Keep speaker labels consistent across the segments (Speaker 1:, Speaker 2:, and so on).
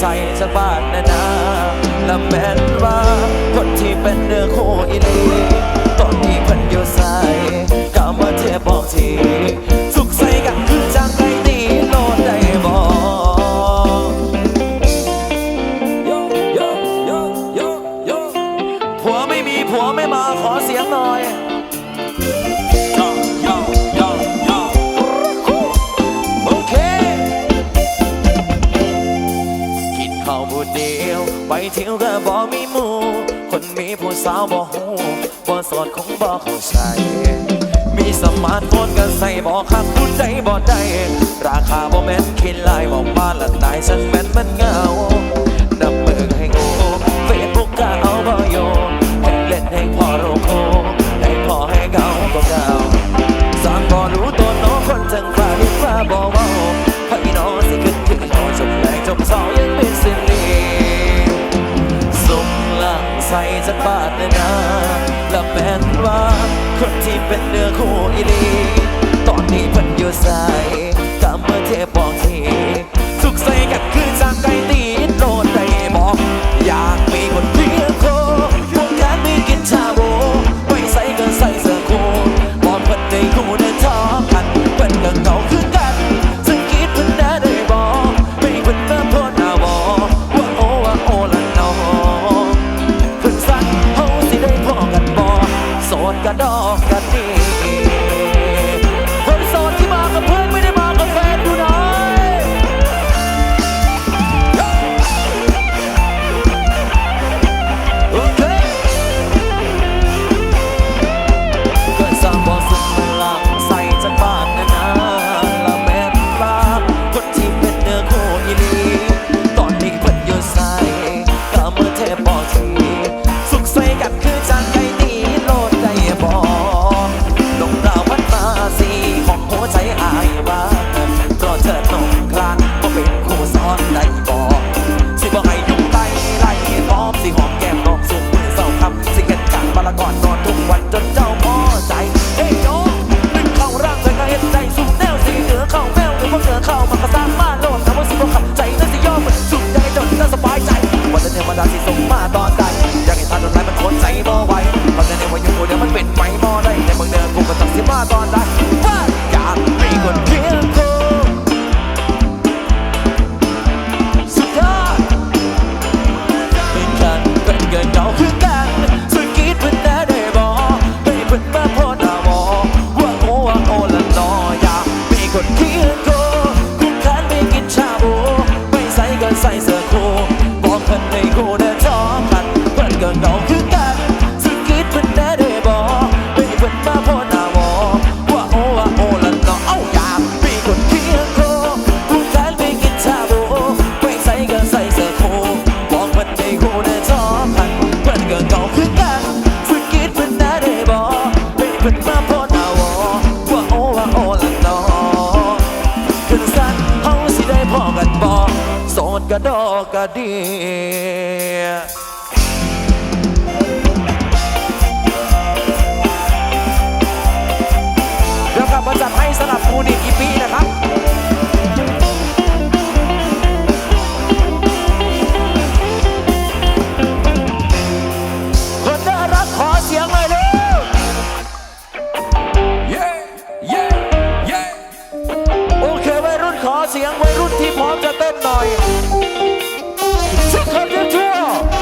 Speaker 1: ใส่จะบาดนะนาและแม้นว่าคนที่เป็นเนื้อคู่อีลีตอนนี้เพิ่นโยู่ใส่ก็มาเทบอกทีสุขใส่กันคือ ที่ยว ไปเที่ยวก็บอกมีหมู่คนมีผู้สาวบอกหูบอสอดของบอกเข้าใจมีสมาร์ทโฟนก็ใส่บอกคักผู้ใจบอกได้ ราคาบอกแม่นคิดลายบอกบ้านละตายฉันแม่นมันเงาดับมือให้โงูเฟซบุ๊กก็เอาบอโยให้เล่นให้พ่อโรโคให้พ่อให้เงาก็เงาสามบอรู้ตัวน้องคนจังฟ้าเรียกว่าบอเบา Hãy nói sẽ gần như hồi dòng lại trong gió những bên ไปจะบาดนาและเป็นว่าคนที่เป็นเนื้อคู่อีลีตอนนี้เพิ่นอยู่ใส่กำเมื่อเทบอกทีสุขใส่กันคืนจากไกลตี กระดอกกระดี ดที่พร้อมจะเต้นหน่อยสักค
Speaker 2: นเดีย
Speaker 1: ว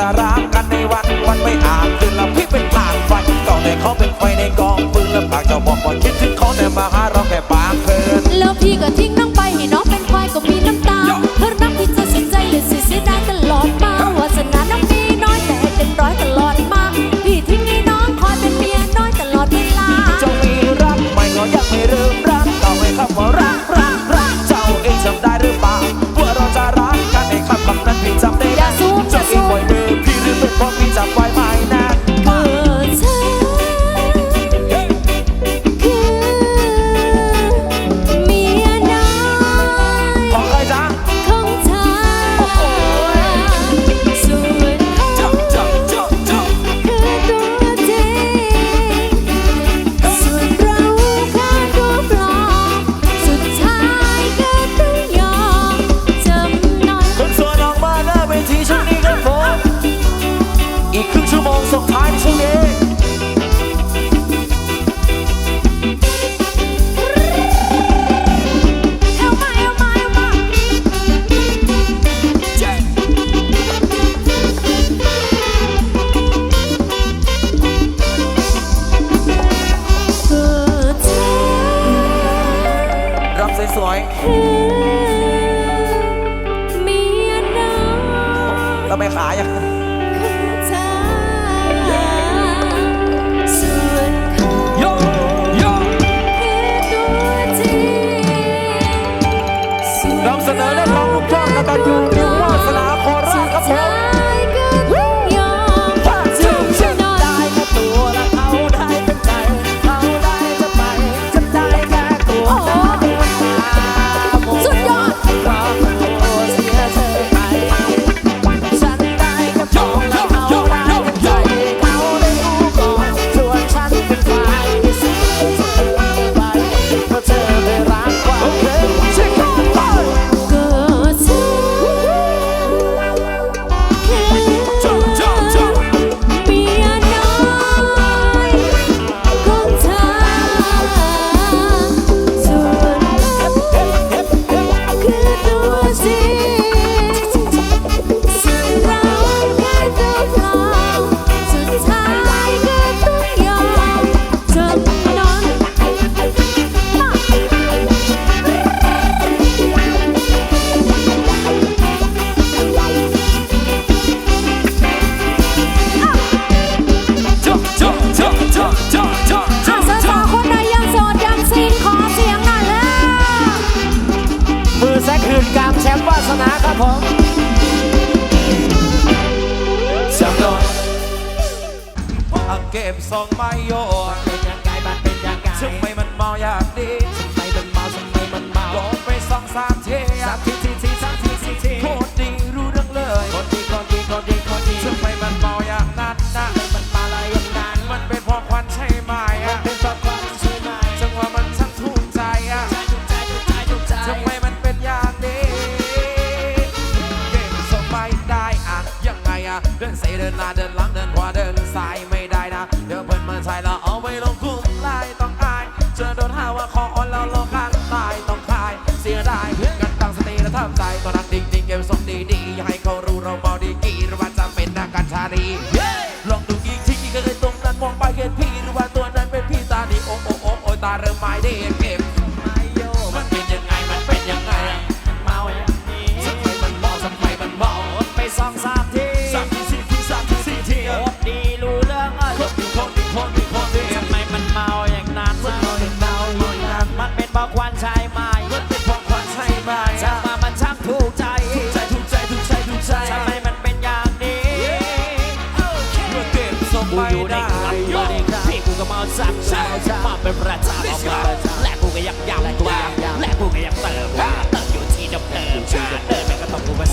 Speaker 2: จรักกันในวันวันไม่อ่านคืนละพี่เป็นปากไฟก่อนแต่เขาเป็นไฟในกองฟืนและปากจะบอกว่าคิดถึงเขาแต่มาหาเราแค่ปากเพิน
Speaker 3: แล้วพี่ก็ทิ้งน้องไปให้น้องเป็นควายก็มีน้ำตาเพราะรักที่เธอสนใจ
Speaker 2: เล
Speaker 3: ยสิเสี
Speaker 2: ได้
Speaker 3: ยกั
Speaker 1: 이 금수봉 속 아리 속에 ารือไม่
Speaker 2: ได้
Speaker 3: เก็
Speaker 1: บมั
Speaker 2: นเป็
Speaker 1: นยังไงมันเป็นยังไง
Speaker 2: เมาอย่างนี้สักทีมันเมาสักไมมันเมาไป
Speaker 1: สองสามที
Speaker 2: สามทีสี่ทีสามทีสี่ที
Speaker 1: โคตรดีรู้เรื่องอะ
Speaker 2: คนดีคนดีคนดีคนดี
Speaker 1: ทำไมมันเมาอย่างนั้น
Speaker 2: มันเมาอย่างนั้น
Speaker 1: มันเป็นเพราะควันช่ไหม
Speaker 2: มันเป็นเพราะควันช่ไหม
Speaker 1: ช่างมามันช่าถูกใจถูก
Speaker 2: ใจถูกใจถูกใจถูกใจ
Speaker 1: ทำไมมันเป็นอย่างนี้
Speaker 2: เมื่อส้มไป
Speaker 1: อยู่ในคราบกูก็เมาจัดเมาจัด เป็นประจำออกมาและกูก็ยังย้ำว่าและกูก็ยังเติมเติมอยู่ที่เดิมเติมเดินไปก็ต้องกูมา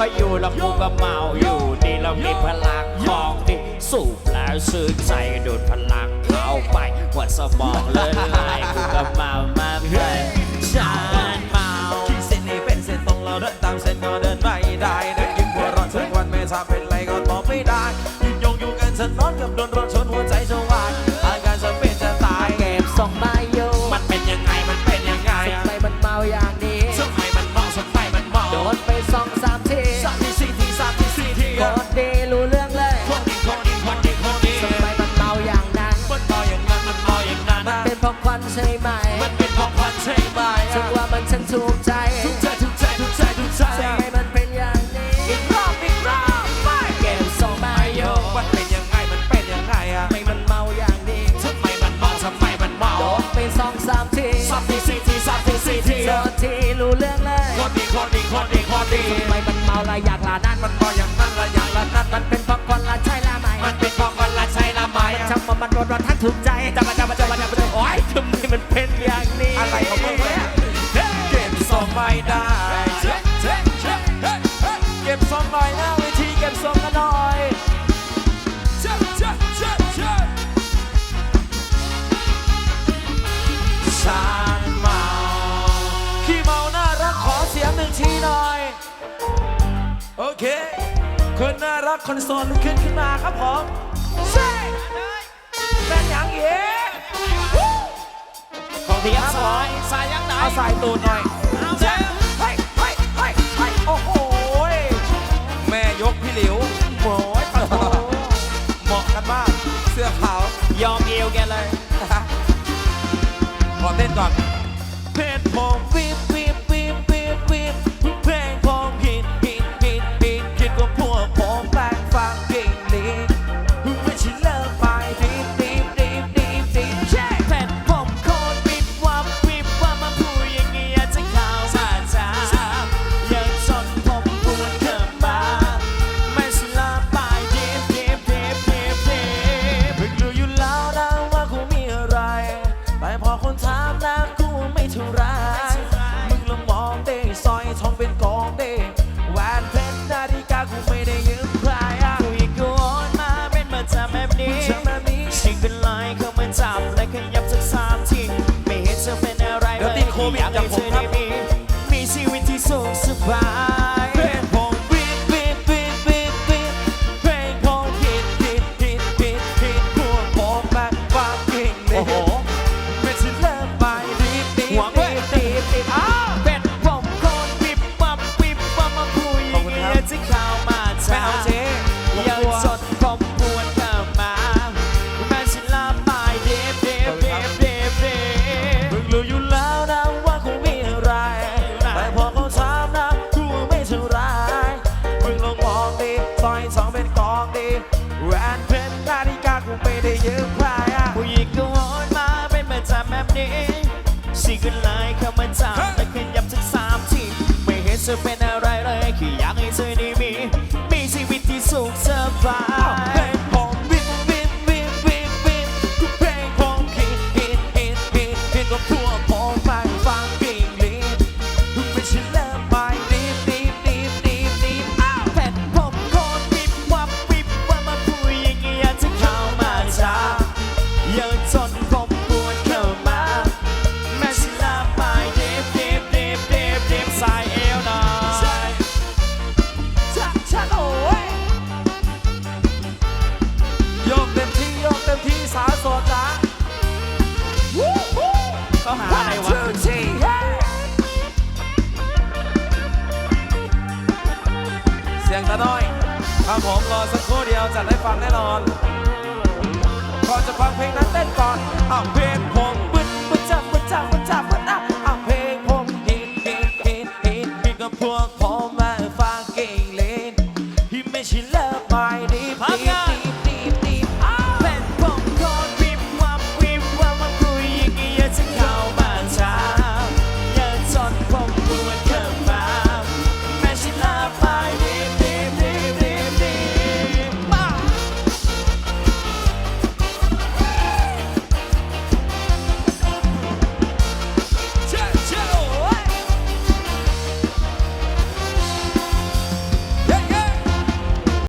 Speaker 1: เขาอยู่แล้วกู
Speaker 2: ก็เมา
Speaker 1: อยู่ดีเรา
Speaker 2: มี
Speaker 1: พ
Speaker 2: ลังของดีสูบแล้วซื้อใจดูดพลังเข้าไปหัวสมองเลื่อนไหลกูก็เมามาเมื่อยฉันเมา
Speaker 1: เส้นนี้เป็นเส้นตรงเราเดินตามเส้นก็เดินไม่ได้เดินกินหัวร้อนทุกวันไม่ทราบเป็นไรก็ตอบไม่ได้ยืนยงอยู่กันฉันนอนกับโดนรถชน ตี
Speaker 2: ทำไมมันเมาละอยา
Speaker 1: ก
Speaker 2: ลา
Speaker 1: นั่นมันพอ
Speaker 2: อย่างนั้
Speaker 1: น
Speaker 2: ละอยากละ
Speaker 1: นั่น
Speaker 2: มันเป็นพราคนละใช่ละไหม
Speaker 1: มันเป็นพราคนละใช่ละไหม
Speaker 2: มันช่างมันมัดรถรทักถูกใจจะ
Speaker 1: มา คอนโซลลุกขึ้นขึ้นมาครับผมใช่แม่นยังเย่
Speaker 2: ของเทียบสองสายยังไหน
Speaker 1: เอาสายตูนหน่อยเอาเฮ้ยเฮ้ยเฮ้ยเฮ้โอ้โหแม่ยกพี่หลิวโอ้ยปะโถเหมาะกันมากเสื้อขาวย
Speaker 2: อมเอวแกเลย
Speaker 1: ขอเต้นก่อนเพช
Speaker 2: รผม
Speaker 1: ฟี ไม่
Speaker 2: จำ
Speaker 1: ไม่เขยับถึงสาม
Speaker 2: ทีไม่เห็นเธอ
Speaker 1: เป็
Speaker 2: น
Speaker 1: up all